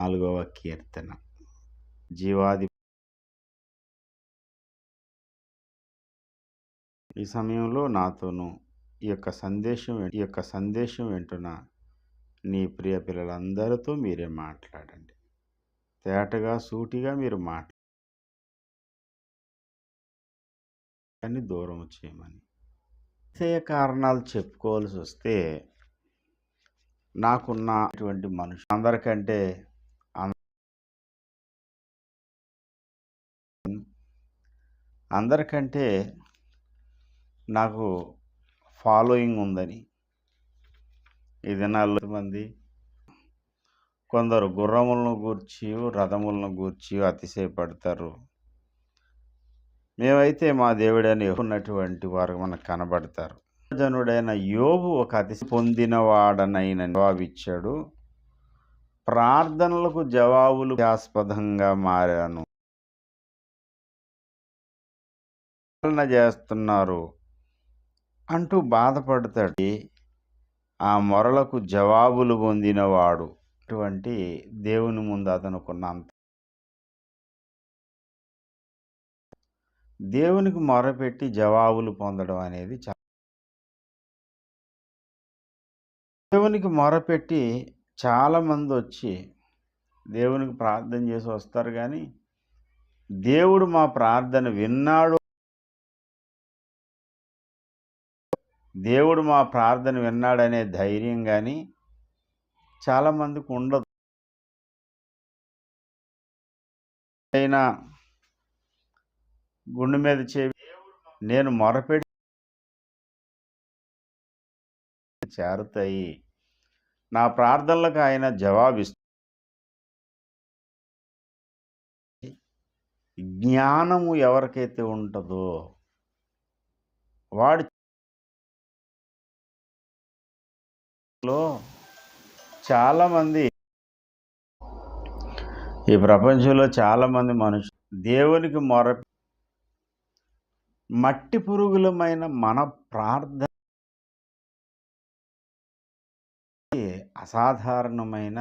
నాలుగవ కీర్తన. జీవాది ఈ సమయంలో నాతోనూ ఈ యొక్క సందేశం ఈ యొక్క సందేశం వెంటున నీ ప్రియ పిల్లలందరితో మీరే మాట్లాడండి. తేటగా సూటిగా మీరు మాట్లాడని దూరం చేయమని. ఏ కారణాలు చెప్పుకోవాల్సి వస్తే నాకున్నటువంటి మనుషులు అందరికంటే అందరికంటే నాకు ఫాలోయింగ్ ఉందని. ఈ దినాల్లో మంది కొందరు గుర్రములను గూర్చి రథములను గూర్చి అతిశయపడతారు. మేమైతే మా దేవుడని ఉన్నటువంటి వారు మనకు కనబడతారు. జనుడైన యోబు ఒక అతిశ పొందినవాడనైన జవాబిచ్చాడు. ప్రార్థనలకు జవాబులు ఆస్పదంగా మారాను. పాలన చేస్తున్నారు అంటూ బాధపడతాడు. ఆ మొరలకు జవాబులు పొందినవాడు. అటువంటి దేవుని ముందు అతనుకున్నంత దేవునికి మొరపెట్టి జవాబులు పొందడం అనేది చాలా దేవునికి మొరపెట్టి చాలామంది వచ్చి దేవునికి ప్రార్థన చేసి వస్తారు కానీ దేవుడు మా ప్రార్థన విన్నాడు దేవుడు మా ప్రార్థన విన్నాడనే ధైర్యం కానీ చాలామందికి ఉండదు. అయినా గుండె మీద చేవి నేను మొరపెడి చేరుతాయి. నా ప్రార్థనలకు ఆయన జవాబిస్తూ జ్ఞానము ఎవరికైతే ఉంటుందో వాడు లో చాలామంది ఈ ప్రపంచంలో చాలామంది మనుషులు దేవునికి మొర మట్టి పురుగులమైన మన ప్రార్థన అసాధారణమైన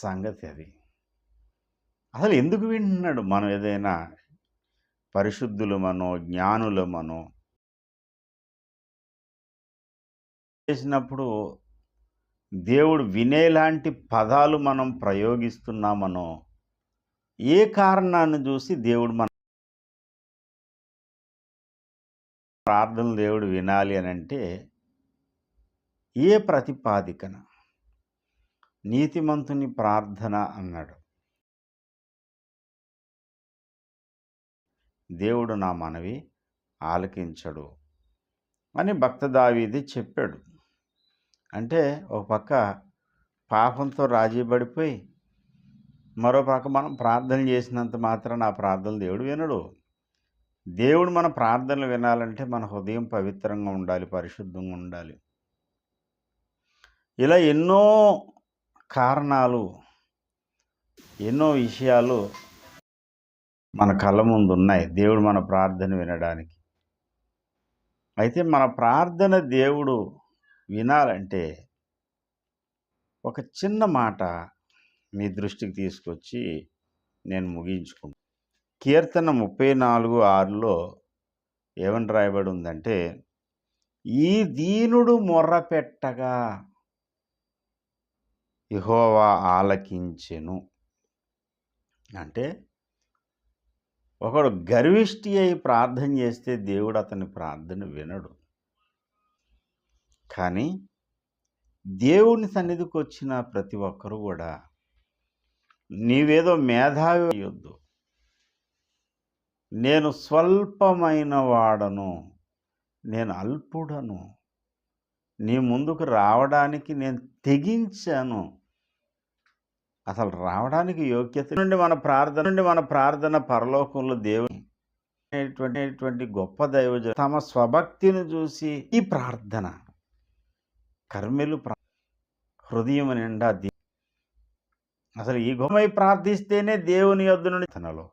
సంగతి అది. అసలు ఎందుకు వింటున్నాడు మనం ఏదైనా పరిశుద్ధులమనో జ్ఞానులమనో? చేసినప్పుడు దేవుడు వినేలాంటి పదాలు మనం ప్రయోగిస్తున్నామనో ఏ కారణాన్ని చూసి దేవుడు మన ప్రార్థనలు దేవుడు వినాలి అని అంటే ఏ ప్రతిపాదికన? నీతిమంతుని ప్రార్థన అన్నాడు. దేవుడు నా మనవి ఆలకించడు అని భక్త దావీది చెప్పాడు. అంటే ఒక పక్క పాపంతో రాజీ పడిపోయి మరో పక్క మనం ప్రార్థన చేసినంత మాత్రం నా ప్రార్థనలు దేవుడు వినడు. దేవుడు మన ప్రార్థనలు వినాలంటే మన హృదయం పవిత్రంగా ఉండాలి పరిశుద్ధంగా ఉండాలి. ఇలా ఎన్నో కారణాలు ఎన్నో విషయాలు మన కళ్ళ ముందు ఉన్నాయి దేవుడు మన ప్రార్థన వినడానికి. అయితే మన ప్రార్థన దేవుడు వినాలంటే ఒక చిన్న మాట మీ దృష్టికి తీసుకొచ్చి నేను ముగించుకుంటాను కీర్తన ముప్పై నాలుగు ఆరులో ఏమని రాయబడి ఉందంటే ఈ దీనుడు మొర్రపెట్టగా ఇహోవా ఆలకించెను. అంటే ఒకడు గర్విష్టి అయి ప్రార్థన చేస్తే దేవుడు అతని ప్రార్థన వినడు. కానీ దేవుని సన్నిధికి వచ్చిన ప్రతి ఒక్కరు కూడా నీవేదో మేధావి అయ్యొద్దు. నేను స్వల్పమైన వాడను నేను అల్పుడను నీ ముందుకు రావడానికి నేను తెగించాను. అసలు రావడానికి యోగ్యత నుండి మన ప్రార్థన నుండి మన ప్రార్థన పరలోకంలో దేవుని అనేటువంటి గొప్ప దైవజ తమ స్వభక్తిని చూసి ఈ ప్రార్థన కర్మెలు హృదయం నిండా అసలు ఈ గుమై ప్రార్థిస్తేనే దేవుని యొద్ద నుండి తనలో